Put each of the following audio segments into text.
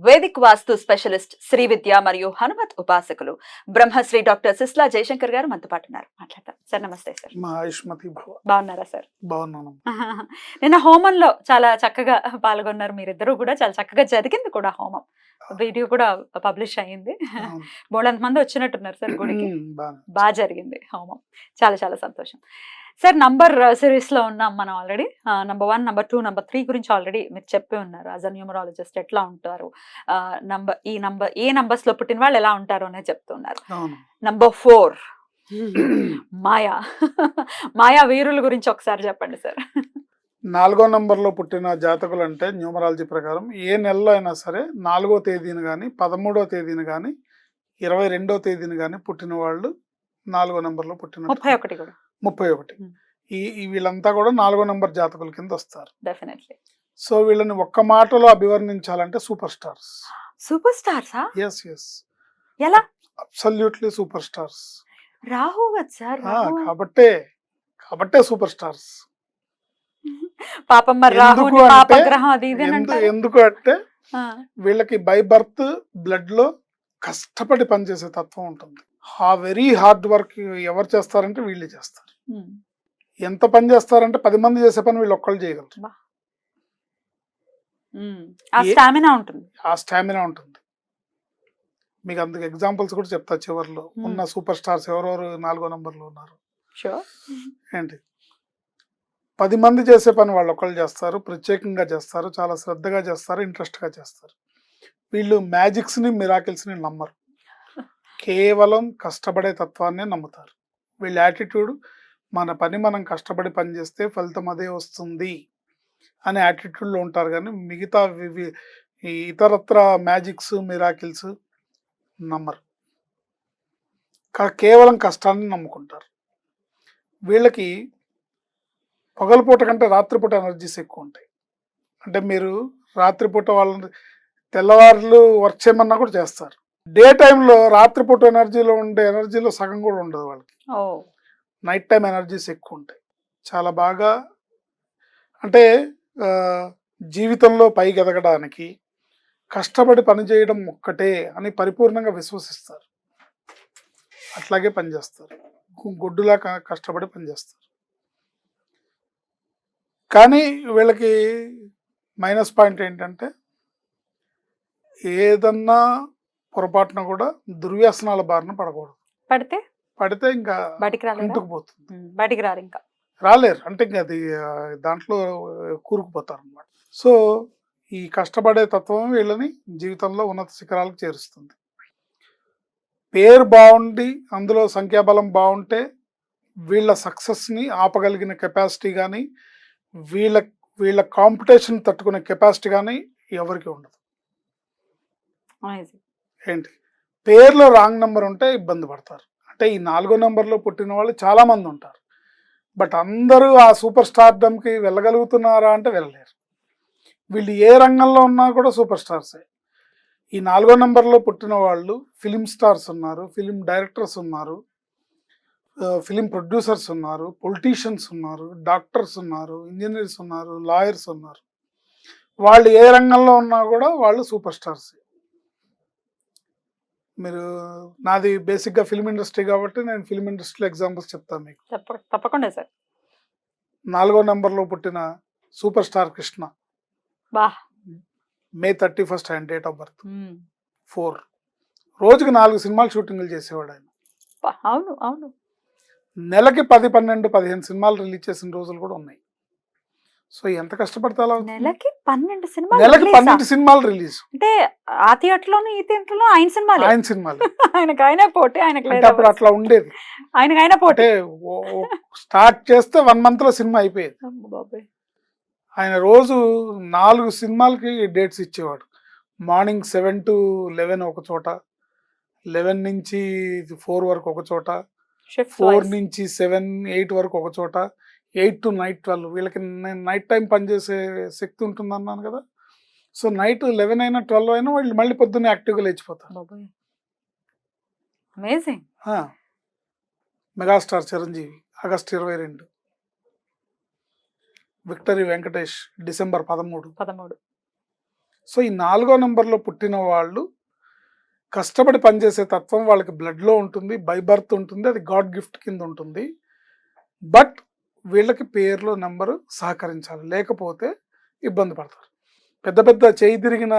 Vedic vastu specialist Shri Vidya మరియు హనుమత్ ఉపాసకులు బ్రహ్మశ్రీ డాక్టర్ సిస్లా జయశంకర్ గారు మనతో పాటు ఉన్నారు. మాట్లాడతాం సార్ నమస్తే సార్. బాగున్నారా సార్? బాగున్నాను. నిన్న హోమంలో చాలా చక్కగా పాల్గొన్నారు మీరిద్దరూ కూడా. చాలా చక్కగా జరిగింది కూడా హోమం. వీడియో కూడా పబ్లిష్ అయ్యింది. బోళంత మంది వచ్చినట్టున్నారు సార్ గుడికి. బాగా జరిగింది హోమం. చాలా చాలా సంతోషం. సార్ నంబర్ సిరీస్లో ఉన్నాం మనం already. Number one number two number three గురించి ఆల్రెడీ మీరు చెప్పి ఉన్నారు. యాజ్ అ న్యూమరాలజిస్ట్ ఎట్లా ఉంటారు? నంబర్ ఈ నంబర్ ఏ numbers లో పుట్టిన వాళ్ళు ఎలా ఉంటారు అనేది చెప్తున్నారు. Number four. మాయా. మాయా వీరుల గురించి ఒకసారి చెప్పండి సార్. నాలుగో నంబర్లో పుట్టిన జాతకులు అంటే న్యూమరాలజీ ప్రకారం ఏ నెలలో అయినా సరే నాలుగో తేదీన కానీ పదమూడో తేదీన కానీ ఇరవై రెండో తేదీన కానీ పుట్టిన వాళ్ళు నాలుగో నంబర్లో పుట్టిన ముప్పై ఒకటి కూడా. ముప్పై ఒకటి. ఈ వీళ్ళంతా కూడా నాలుగో నంబర్ జాతకుల కింద వస్తారు. డెఫినెట్లీ. సో వీళ్ళని ఒక్క మాటలో అభివర్ణించాలంటే సూపర్ స్టార్స్. సూపర్ స్టార్సా? ఎస్ ఎస్ ఎలా? Absolutely super stars. Rahu sir Rahu. కాబట్టే కాబట్టే సూపర్ స్టార్స్. పాపం ఎందుకు అంటే- వీళ్ళకి బై బర్త్ బ్లడ్లో కష్టపడి పనిచేసే తత్వం ఉంటుంది. ఆ వెరీ హార్డ్ వర్క్ ఎవరు చేస్తారంటే వీళ్ళు చేస్తారు. ఎంత పని చేస్తారంటే పది మంది చేసే పని వీళ్ళు ఒక్కళ్ళు చేయగలరు. ఆ స్టామినా ఉంటుంది. ఆ స్టామినా ఉంటుంది. మీకు అందుకు ఎగ్జాంపుల్స్ కూడా చెప్తా చివరిలో. ఉన్న సూపర్ స్టార్స్ ఎవరెవరు నాలుగో నంబర్లో ఉన్నారు. ఏంటి? పది మంది చేసే పని వాళ్ళు ఒకళ్ళు చేస్తారు ప్రత్యేకంగా చేస్తారు చాలా శ్రద్ధగా చేస్తారు ఇంట్రెస్ట్గా చేస్తారు. వీళ్ళు మ్యాజిక్స్ని మిరాకిల్స్ని నమ్మరు. కేవలం కష్టపడే తత్వాన్నే నమ్ముతారు. వీళ్ళ యాటిట్యూడ్ మన పని మనం కష్టపడి పని చేస్తే ఫలితం అదే వస్తుంది అనే యాటిట్యూడ్లో ఉంటారు. కానీ మిగతా ఈ ఇతరత్ర మ్యాజిక్స్ మిరాకిల్స్ నమ్మరు. కా- కేవలం కష్టాన్ని నమ్ముకుంటారు. వీళ్ళకి పగలపూట కంటే రాత్రిపూట ఎనర్జీస్ ఎక్కువ ఉంటాయి. అంటే మీరు రాత్రిపూట వాళ్ళని తెల్లవారులు వర్క్ చేయమన్నా కూడా చేస్తారు. డే టైంలో రాత్రిపూట ఎనర్జీలో ఉండే ఎనర్జీలో సగం కూడా ఉండదు వాళ్ళకి. నైట్ టైం ఎనర్జీస్ ఎక్కువ ఉంటాయి చాలా బాగా అంటే జీవితంలో పైకి ఎదగడానికి కష్టపడి పని చేయడం ఒక్కటే అని పరిపూర్ణంగా విశ్వసిస్తారు. అట్లాగే పనిచేస్తారు. గొడ్డులా కష్టపడి పనిచేస్తారు. కానీ వీళ్ళకి మైనస్ పాయింట్ ఏంటంటే ఏదన్నా పొరపాటున కూడా దుర్వ్యసనాల బారిన పడకూడదు. పడితే? పడితే ఇంకా బయటికి ఇంటికి పోతుంది. బయటికి రారు ఇంకా. రాలేరు. అంటే ఇంకా అది దాంట్లో కూరుకుపోతారు అనమాట సో ఈ కష్టపడే తత్వం వీళ్ళని జీవితంలో ఉన్నత శిఖరాలకు చేరుస్తుంది. పేరు బాగుండి అందులో సంఖ్యాబలం బాగుంటే వీళ్ళ సక్సెస్ని ఆపగలిగిన కెపాసిటీ కానీ వీళ్ళ వీళ్ళ కాంపిటీషన్ తట్టుకునే కెపాసిటీ కానీ ఎవరికి ఉండదు. ఏంటి? పేర్లో రాంగ్ నెంబర్ ఉంటే ఇబ్బంది పడతారు. అంటే ఈ నాలుగో నెంబర్లో పుట్టిన వాళ్ళు చాలామంది ఉంటారు. బట్ అందరూ ఆ సూపర్ స్టార్డమ్కి వెళ్ళగలుగుతున్నారా అంటే వెళ్ళలేరు. వీళ్ళు ఏ రంగంలో ఉన్నా కూడా సూపర్ స్టార్సే. ఈ నాలుగో నెంబర్లో పుట్టిన వాళ్ళు ఫిలిం స్టార్స్ ఉన్నారు ఫిలిం డైరెక్టర్స్ ఉన్నారు ఫిలిం ప్రొడ్యూసర్స్ ఉన్నారు పొలిటీషియన్స్ ఉన్నారు డాక్టర్స్ ఉన్నారు ఇంజనీర్స్ ఉన్నారు లాయర్స్ ఉన్నారు. వాళ్ళు ఏ రంగంలో ఉన్నా కూడా వాళ్ళు సూపర్ స్టార్సే. మీరు నాది బేసిక్గా ఫిల్మ్ ఇండస్ట్రీ కాబట్టి నేను ఫిల్మ్ ఇండస్ట్రీలో ఎగ్జాంపుల్స్ చెప్తాను మీకు. తప్ప తప్పకుండా సార్. నాలుగో నెంబర్లో పుట్టిన super star Krishna May thirty first ఆయన డేట్ ఆఫ్ బర్త్ ఫోర్ రోజుకి నాలుగు సినిమాలు షూటింగ్లు చేసేవాడు ఆయన. అవును అవును. నెలకి పది పన్నెండు పదిహేను సినిమాలు రిలీజ్ చేసిన రోజులు కూడా ఉన్నాయి. సో ఎంత కష్టపడితే అలా? నెలకి పన్నెండు సినిమాలు నెలకి? పన్నెండు సినిమాలు రిలీజ్. అంటే ఆ థియేటర్లోను ఈ థియేటర్లో ఆయన సినిమాలే. ఆయన సినిమాలు. ఆయనకు ఆయనే పోటీ ఆయనకు అప్పుడు అట్లా ఉండేది. ఆయనకు ఆయనే పోటీ స్టార్ట్ చేస్తే వన్ మంత్లో సినిమా అయిపోయేది. ఆయన రోజు నాలుగు సినిమాలకి డేట్స్ ఇచ్చేవాడు. మార్నింగ్ సెవెన్ టు లెవెన్ ఒక చోట లెవెన్ నుంచి ఫోర్ వరకు ఒక చోట ఫోర్ నుంచి సెవెన్ ఎయిట్ వరకు ఒక చోట ఎయిట్ టు నైట్ ట్వెల్వ్ వీళ్ళకి నేను నైట్ టైం పనిచేసే శక్తి ఉంటుంది అన్నాను కదా. సో నైట్ లెవెన్ అయినా ట్వెల్వ్ అయినా వాళ్ళు మళ్ళీ పొద్దున్నే యాక్టివ్గా లేచిపోతారు. అమేజింగ్. మెగాస్టార్ చిరంజీవి ఆగస్ట్ ఇరవై రెండు. విక్టరీ వెంకటేష్ డిసెంబర్ పదమూడు. పదమూడు. సో ఈ నాలుగో నెంబర్లో పుట్టిన వాళ్ళు కష్టపడి పనిచేసే తత్వం వాళ్ళకి బ్లడ్లో ఉంటుంది బై బర్త్ ఉంటుంది అది గాడ్ గిఫ్ట్ కింద ఉంటుంది. బట్ వీళ్ళకి పేర్లో నెంబరు సహకరించాలి. లేకపోతే ఇబ్బంది పడతారు. పెద్ద పెద్ద చేయి తిరిగిన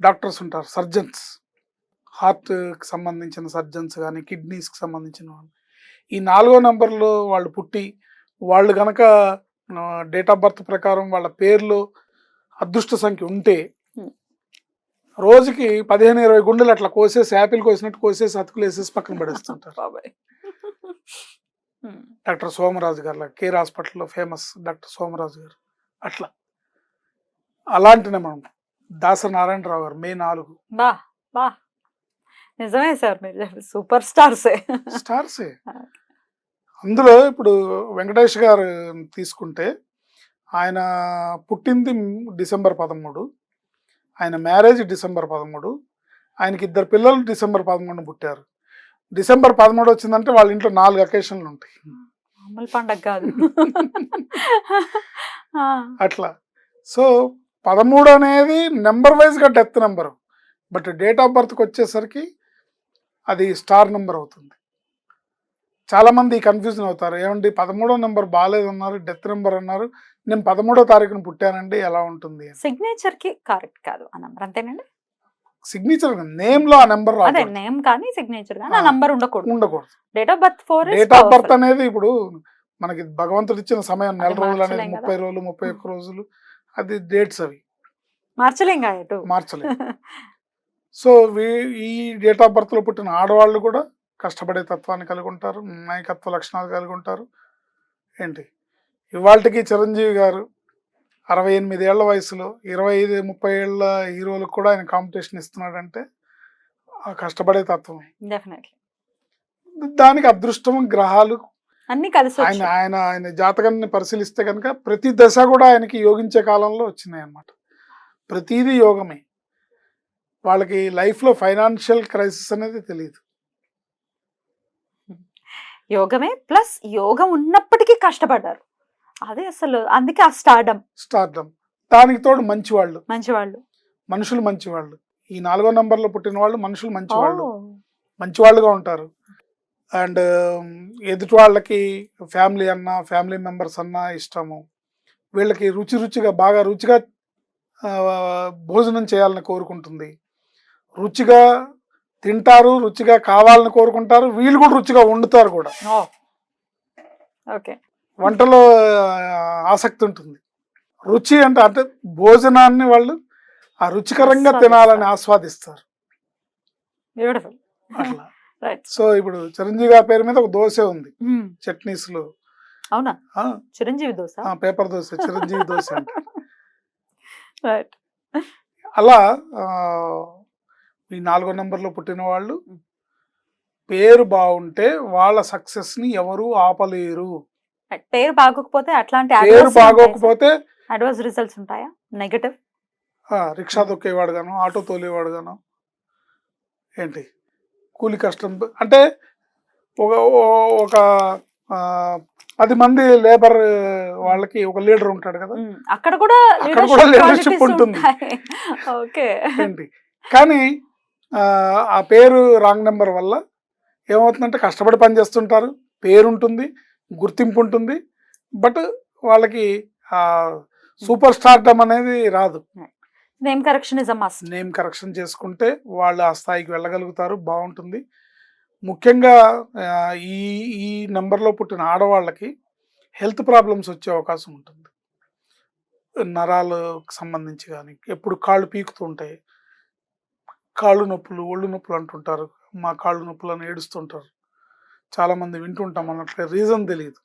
డాక్టర్స్ ఉంటారు. సర్జన్స్. హార్ట్కి సంబంధించిన సర్జన్స్ కానీ కిడ్నీస్కి సంబంధించిన వాళ్ళు. ఈ నాలుగో నెంబర్లో వాళ్ళు పుట్టి వాళ్ళు గనక డేట్ ఆఫ్ బర్త్ ప్రకారం వాళ్ళ పేర్లు అదృష్ట సంఖ్య ఉంటే. రోజుకి పదిహేను ఇరవై గుండెలు అట్లా కోసేసి యాపిల్ కోసినట్టు కోసేసి అతుకులు వేసేసి పక్కన పడేస్తుంటారు. డాక్టర్ సోమరాజు గారు కేర్ హాస్పిటల్లో ఫేమస్ డాక్టర్ సోమరాజు గారు. అట్లా. అలాంటి మనం దాస నారాయణరావు గారు మే నాలుగు. బా బా. నిజమే సార్ మీరు సూపర్ స్టార్సే. స్టార్సే. అందులో ఇప్పుడు వెంకటేష్ గారు తీసుకుంటే ఆయన పుట్టింది డిసెంబర్ పదమూడు ఆయన మ్యారేజ్ డిసెంబర్ పదమూడు ఆయనకి ఇద్దరు పిల్లలు డిసెంబర్ పదమూడున పుట్టారు. డిసెంబర్ పదమూడు వచ్చిందంటే వాళ్ళ ఇంట్లో నాలుగు అకేషన్లు ఉంటాయి. మామూలు పండగ కాదు. అట్లా. సో పదమూడు అనేది నెంబర్ వైజ్గా death number. But date of బర్త్కి వచ్చేసరికి అది స్టార్ నెంబర్ అవుతుంది. చాలా మంది కన్ఫ్యూజన్ అవుతారు. ఏమండి పదమూడో నెంబర్ బాగాలేదన్నారు డెత్ నెంబర్ అన్నారు. నేను పదమూడో తారీఖున పుట్టానండి ఎలా ఉంటుంది అని. సిగ్నేచర్కి కరెక్ట్ కాదు. అంతేనండి. సిగ్నేచర్ నేమ్లో ఆ నెంబర్ అదే నేమ్ కానీ సిగ్నేచర్ కానీ ఆ. నంబర్ ఉండకూడదు. ఉండకూడదు. Date of birth four date of birth అనేది ఇప్పుడు మనకి భగవంతుడు ఇచ్చిన సమయం నెల రోజులు అనేది మార్చలేం. ముప్పై రోజులు ముప్పై ఒక్క రోజులు అది డేట్స్ అవి. మార్చలేం కదా ఎటు? మార్చలేదు సో ఈ డేట్ ఆఫ్ బర్త్లో పుట్టిన ఆడవాళ్ళు కూడా కష్టపడే తత్వాన్ని కలిగి ఉంటారు నాయకత్వ లక్షణాలు కలిగి ఉంటారు. ఏంటి? ఇవాళకి చిరంజీవి గారు అరవై ఎనిమిది ఏళ్ళ వయసులో ఇరవై ఐదు ముప్పై ఏళ్ళ హీరోలకు కూడా ఆయన కాంపిటీషన్ ఇస్తున్నాడంటే ఆ కష్టపడే తత్వం. దానికి అదృష్టం గ్రహాలు అన్ని కలిసి ఆయన. ఆయన ఆయన జాతకాన్ని పరిశీలిస్తే కనుక ప్రతి దశ కూడా ఆయనకి యోగించే కాలంలో వచ్చినాయి అన్నమాట ప్రతిదీ యోగమే. వాళ్ళకి లైఫ్లో ఫైనాన్షియల్ క్రైసిస్ అనేది తెలియదు యోగమే ప్లస్ యోగం ఉన్నప్పటికీ కష్టపడ్డారు. అదే అసలు అందుకే ఆ స్టార్డమ్ స్టార్డమ్ దానికి తోడు మంచి వాళ్ళు మంచి వాళ్ళు మనుషులు మంచి వాళ్ళు ఈ నాలుగో నంబర్లో పుట్టిన వాళ్ళు మనుషులు మంచి వాళ్ళు మంచి వాళ్ళుగా ఉంటారు. అండ్ ఎదుటి వాళ్ళకి ఫ్యామిలీ అన్న ఫ్యామిలీ మెంబర్స్ అన్న ఇష్టము. వీళ్ళకి రుచి రుచిగా బాగా రుచిగా భోజనం చేయాలని కోరుకుంటుంది. రుచిగా తింటారు రుచిగా కావాలని కోరుకుంటారు. వీళ్ళు కూడా రుచిగా వండుతారు కూడా. ఓకే. వంటలో ఆసక్తి ఉంటుంది. రుచి అంటే అంటే భోజనాన్ని వాళ్ళు ఆ రుచికరంగా. తినాలని ఆస్వాదిస్తారు. అట్లా. సో ఇప్పుడు చిరంజీవి గారి పేరు మీద ఒక దోశ ఉంది. చట్నీస్లో అవునా? చిరంజీవి దోశ? పేపర్ దోశ చిరంజీవి దోశ అంటే. రైట్ అలా ఈ నాలుగో నెంబర్లో పుట్టిన వాళ్ళు పేరు బాగుంటే వాళ్ళ సక్సెస్ని ఎవరు ఆపలేరు. పేరు బాగోకపోతే అట్లాంటి పేరు బాగోకపోతే అడ్వర్స్ రిజల్ట్స్ ఉంటాయా? నెగటివ్ రిక్షా తొక్కేవాడు గాను ఆటో తోలేవాడు గాను ఏంటి? కూలి కష్టం అంటే ఒక ఒక పది మంది లేబర్ వాళ్ళకి ఒక లీడర్ ఉంటాడు కదా. అక్కడ కూడా అక్కడ కూడా leadership ఉంటుంది. ఓకే. ఏంటి? కానీ ఆ, పేరు రాంగ్ నెంబర్ వల్ల ఏమవుతుందంటే కష్టపడి పని చేస్తుంటారు పేరు ఉంటుంది గుర్తింపు ఉంటుంది బట్ వాళ్ళకి ఆ సూపర్ స్టార్డమ్ అనేది రాదు. Name correction is name correction చేసుకుంటే వాళ్ళు ఆ స్థాయికి వెళ్ళగలుగుతారు బాగుంటుంది ముఖ్యంగా ఈ ఈ నెంబర్లో పుట్టిన ఆడవాళ్ళకి హెల్త్ ప్రాబ్లమ్స్ వచ్చే అవకాశం ఉంటుంది. నరాలకు సంబంధించి కానీ ఎప్పుడు కాళ్ళు పీకుతూ ఉంటాయి కాళ్ళు నొప్పులు ఒళ్ళు నొప్పులు అంటుంటారు. మా కాళ్ళు నొప్పులు అని ఏడుస్తుంటారు. చాలామంది వింటుంటాం అన్నట్లుగా రీజన్ తెలియదు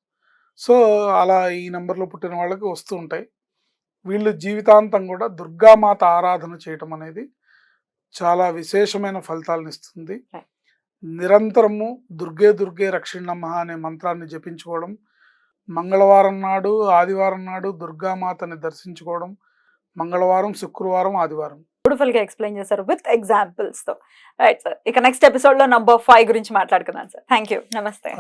సో అలా ఈ నెంబర్లో పుట్టిన వాళ్ళకి వస్తూ ఉంటాయి. వీళ్ళు జీవితాంతం కూడా దుర్గామాత ఆరాధన చేయటం అనేది చాలా విశేషమైన ఫలితాలను ఇస్తుంది. నిరంతరము దుర్గే దుర్గే రక్షిణమ్మ అనే మంత్రాన్ని జపించుకోవడం మంగళవారం నాడు ఆదివారం నాడు దుర్గామాతని దర్శించుకోవడం మంగళవారం శుక్రవారం ఆదివారం. బ్యూటిఫుల్గా ఎక్స్ప్లెయిన్ చేశారు విత్ ఎగ్జాంపుల్స్తో. రైట్ సార్ ఇక నెక్స్ట్ ఎపిసోడ్లో నంబర్ ఫైవ్ గురించి మాట్లాడుకున్నాను సార్ థ్యాంక్ యూ నమస్తే.